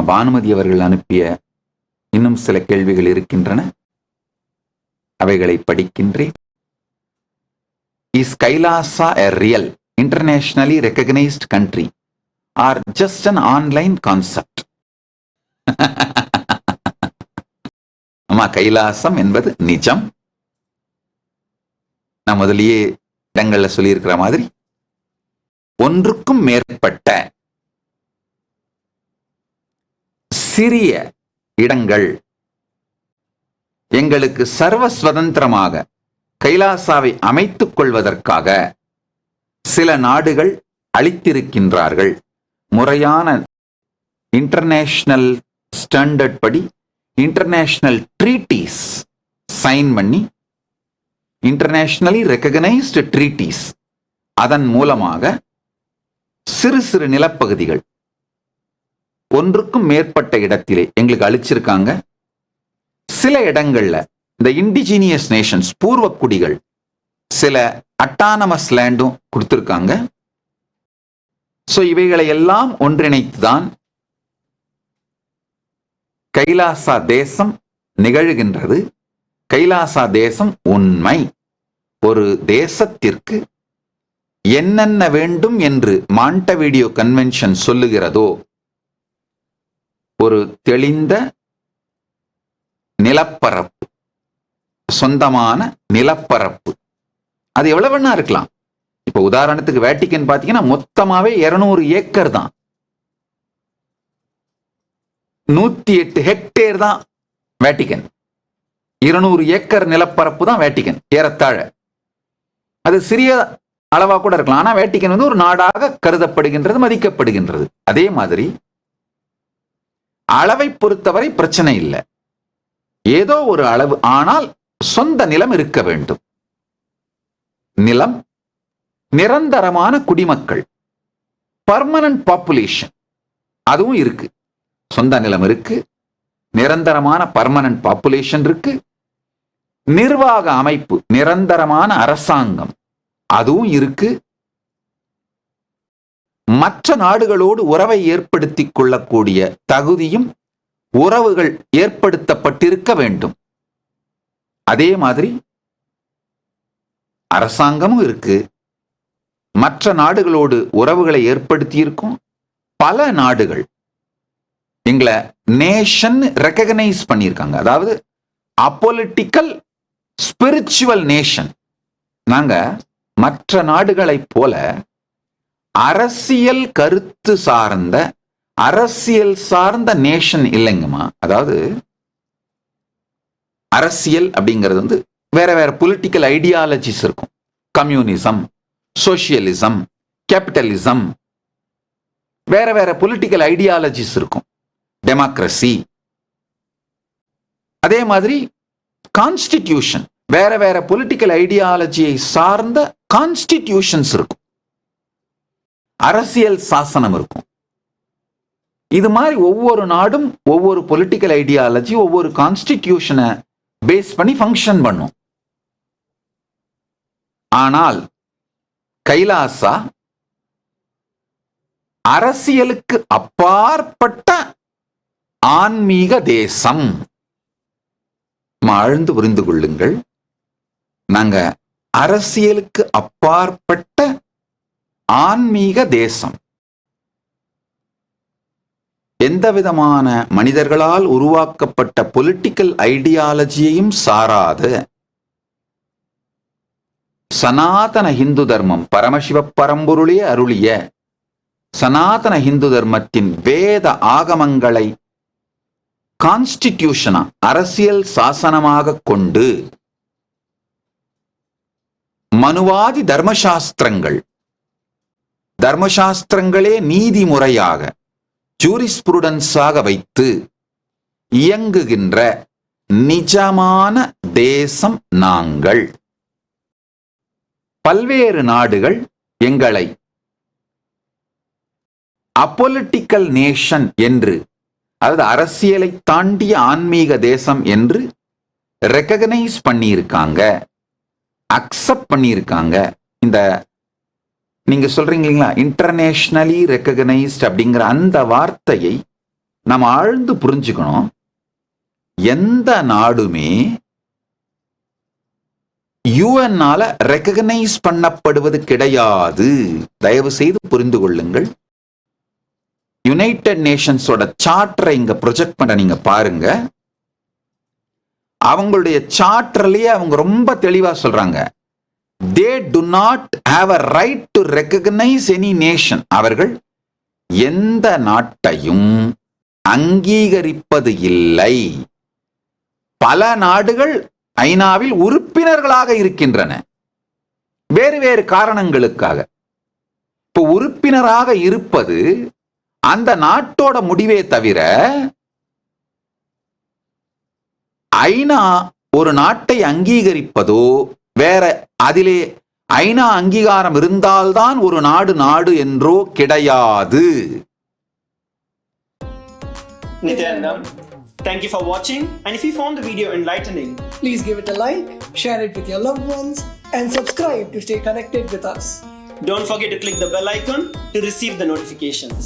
அம்மா பானுமதி அவர்கள் அனுப்பிய இன்னும் சில கேள்விகள் இருக்கின்றன. அவைகளை படிக்கின்றேன். Is Kailasa a real internationally recognised country or just an online concept அம்மா கைலாசம் என்பது நிஜம். நான் முதலியே இடங்கள்ல சொல்லியிருக்கிற மாதிரி ஒன்றுக்கும் மேற்பட்ட சிறிய இடங்கள். எங்களுக்கு சர்வ சுதந்திரமாக கைலாசாவை அமைத்துக் கொள்வதற்காக சில நாடுகள் அளித்திருக்கின்றார்கள். முறையான இன்டர்நேஷனல் ஸ்டாண்டர்ட் படி இன்டர்நேஷனல் ட்ரீட்டிஸ் சைன் பண்ணி இன்டர்நேஷனலி ரெக்கக்னைஸ்டு ட்ரீட்டிஸ் அதன் மூலமாக சிறு சிறு நிலப்பகுதிகள் ஒன்றுக்கும் மேற்பட்ட இடத்திலே எங்களுக்கு அழிச்சிருக்காங்க சில இடங்கள்ல இந்த இண்டிஜினியஸ் நேஷன்ஸ் பூர்வ குடிகள் சில அட்டானமஸ் லேண்டும் கொடுத்துருக்காங்க. ஸோ இவைகளை எல்லாம் ஒன்றிணைத்துதான் கைலாசா தேசம் நிகழ்கின்றது. கைலாசா தேசம் உண்மை. ஒரு தேசத்திற்கு என்னென்ன வேண்டும் என்று மாண்டவீடியோ கன்வென்ஷன் சொல்லுகிறதோ ஒரு தெளிந்த நிலப்பரப்பு சொந்தமான நிலப்பரப்பு. அது எவ்வளவு வேணா இருக்கலாம். இப்ப உதாரணத்துக்கு வேட்டிக்கன் பாத்தீங்கன்னா மொத்தமாவே இருநூறு ஏக்கர் தான். நூத்தி எட்டு ஹெக்டேர் தான் வேட்டிக்கன் இருநூறு ஏக்கர் நிலப்பரப்பு தான் வேட்டிக்கன் ஏறத்தாழ. அது சிறிய அளவா கூட இருக்கலாம். ஆனா வேட்டிக்கன் வந்து ஒரு நாடாக கருதப்படுகின்றது மதிக்கப்படுகின்றது. அதே மாதிரி அளவை பொறுத்தவரை பிரச்சனை இல்லை. ஏதோ ஒரு அளவு ஆனால் சொந்த நிலம் இருக்க வேண்டும். நிலம் நிரந்தரமான குடிமக்கள். பர்மனன்ட் பாப்புலேஷன் அதுவும் இருக்கு. சொந்த நிலம் இருக்கு. நிரந்தரமான பர்மனன்ட் பாப்புலேஷன் இருக்கு. நிர்வாக அமைப்பு நிரந்தரமான அரசாங்கம். அதுவும் இருக்கு. மற்ற நாடுகளோடு உறவை ஏற்படுத்தி கொள்ளக்கூடிய தகுதியும் உறவுகள் ஏற்படுத்தப்பட்டிருக்க வேண்டும். அதே மாதிரி அரசாங்கமும் இருக்கு. மற்ற நாடுகளோடு உறவுகளை ஏற்படுத்தியிருக்கும் பல நாடுகள் எங்களை நேஷன் ரெக்கக்னைஸ் பண்ணியிருக்காங்க. அதாவது அப்பொலிட்டிக்கல் ஸ்பிரிச்சுவல் நேஷன் நாங்கள் மற்ற நாடுகளைப் போல அரசியல் கருத்து சார்ந்த அரசியல் சார்ந்த நேஷன் இல்லைங்கம்மா. அதாவது அரசியல் அப்படிங்கிறது வந்து வேற வேற பொலிட்டிக்கல் ஐடியாலஜிஸ் இருக்கும். கம்யூனிசம் சோசியலிசம் கேபிட்டலிசம் வேற வேற பொலிட்டிக்கல் ஐடியாலஜிஸ் இருக்கும். டெமோக்ரஸி அதே மாதிரி கான்ஸ்டிடியூஷன் வேற வேற பொலிட்டிக்கல் ஐடியாலஜியை சார்ந்த கான்ஸ்டிடியூஷன்ஸ் இருக்கும். அரசியல் சாசனம் இருக்கும். இது மாதிரி ஒவ்வொரு நாடும் ஒவ்வொரு பொலிட்டிக்கல் ஐடியாலஜி ஒவ்வொரு கான்ஸ்டிடியூஷனை பேஸ் பண்ணி ஃபங்க்ஷன் பண்ணும். ஆனால் கைலாசா அரசியலுக்கு அப்பாற்பட்ட ஆன்மீக தேசம். ஆழ்ந்து புரிந்து கொள்ளுங்கள். நாங்க அரசியலுக்கு அப்பாற்பட்ட ஆன்மீக தேசம். எந்த விதமான மனிதர்களால் உருவாக்கப்பட்ட பொலிட்டிக்கல் ஐடியாலஜியையும் சாராத. சனாதன இந்து தர்மம் பரமசிவ பரம்பொருளே அருளிய சனாதன இந்து தர்மத்தின் வேத ஆகமங்களை கான்ஸ்டிடியூஷனா அரசியல் சாசனமாக கொண்டு மனுவாதி தர்மசாஸ்திரங்கள் தர்மசாஸ்திரங்களே நீதிமுறையாக ஜூரிஸ்புருடன்ஸாக வைத்து இயங்குகின்ற நிஜமான தேசம் நாங்கள். பல்வேறு நாடுகள் எங்களை அப்பொலிட்டிக்கல் நேஷன் என்று அதாவது அரசியலை தாண்டிய ஆன்மீக தேசம் என்று ரெக்கக்னைஸ் பண்ணியிருக்காங்க அக்செப்ட் பண்ணியிருக்காங்க. இந்த நீங்க சொல்றீங்க இல்லைங்களா? இன்டர்நேஷ்னலி ரெக்கக்னைஸ்ட் அப்படிங்கிற அந்த வார்த்தையை நம்ம ஆழ்ந்து புரிஞ்சுக்கணும். எந்த நாடுமே யூஎன்னால ரெக்கக்னைஸ் பண்ணப்படுவது கிடையாது. தயவு செய்து புரிந்து கொள்ளுங்கள். யுனைடெட் நேஷன்ஸோட சார்ட்டரை இங்க ப்ரொஜெக்ட் பண்ண நீங்க பாருங்க. அவங்களுடைய சார்ட்டர்லயே அவங்க ரொம்ப தெளிவா சொல்றாங்க. They do not have a right to recognise any nation அவர்கள் எந்த நாட்டையும் அங்கீகரிப்பது இல்லை. பல நாடுகள் ஐநாவில் உறுப்பினர்களாக இருக்கின்றன. வேறு வேறு காரணங்களுக்காக. இப்போ உறுப்பினராக இருப்பது அந்த நாட்டோட முடிவே தவிர ஐநா ஒரு நாட்டை அங்கீகரிப்பதோ வேற அதிலே ஐநா அங்கீகாரம் இருந்தால்தான் ஒரு நாடு நாடு என்றோ கிடையாது Thank you for watching and if you found the video enlightening, Please give it a like, share it with your loved ones, and subscribe to stay connected with us. don't forget to click the bell icon to receive the notifications.